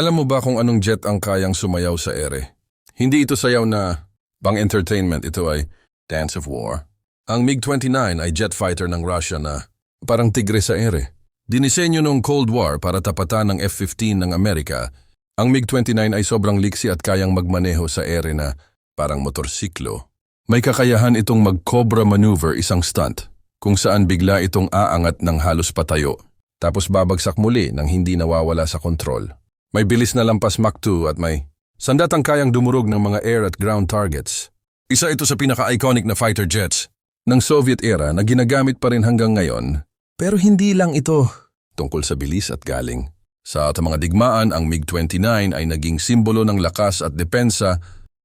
Alam mo ba kung anong jet ang kayang sumayaw sa ere? Hindi ito sayaw na pang entertainment, ito ay Dance of War. Ang MiG-29 ay jet fighter ng Russia na parang tigre sa ere. Dinisenyo noong Cold War para tapatan ng F-15 ng Amerika, ang MiG-29 ay sobrang liksi at kayang magmaneho sa ere na parang motorsiklo. May kakayahan itong mag-cobra maneuver isang stunt, kung saan bigla itong aangat ng halos patayo, tapos babagsak muli nang hindi nawawala sa kontrol. May bilis na lampas Mach 2 at may sandatang kayang dumurog ng mga air at ground targets. Isa ito sa pinaka-iconic na fighter jets ng Soviet era na ginagamit pa rin hanggang ngayon. Pero hindi lang ito tungkol sa bilis at galing. Sa ating mga digmaan, ang MiG-29 ay naging simbolo ng lakas at depensa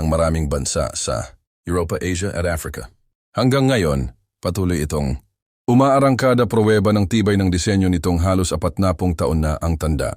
ng maraming bansa sa Europa, Asia at Africa. Hanggang ngayon, patuloy itong umaarangkada pruweba ng tibay ng disenyo nitong halos apat na pung taon na ang tanda.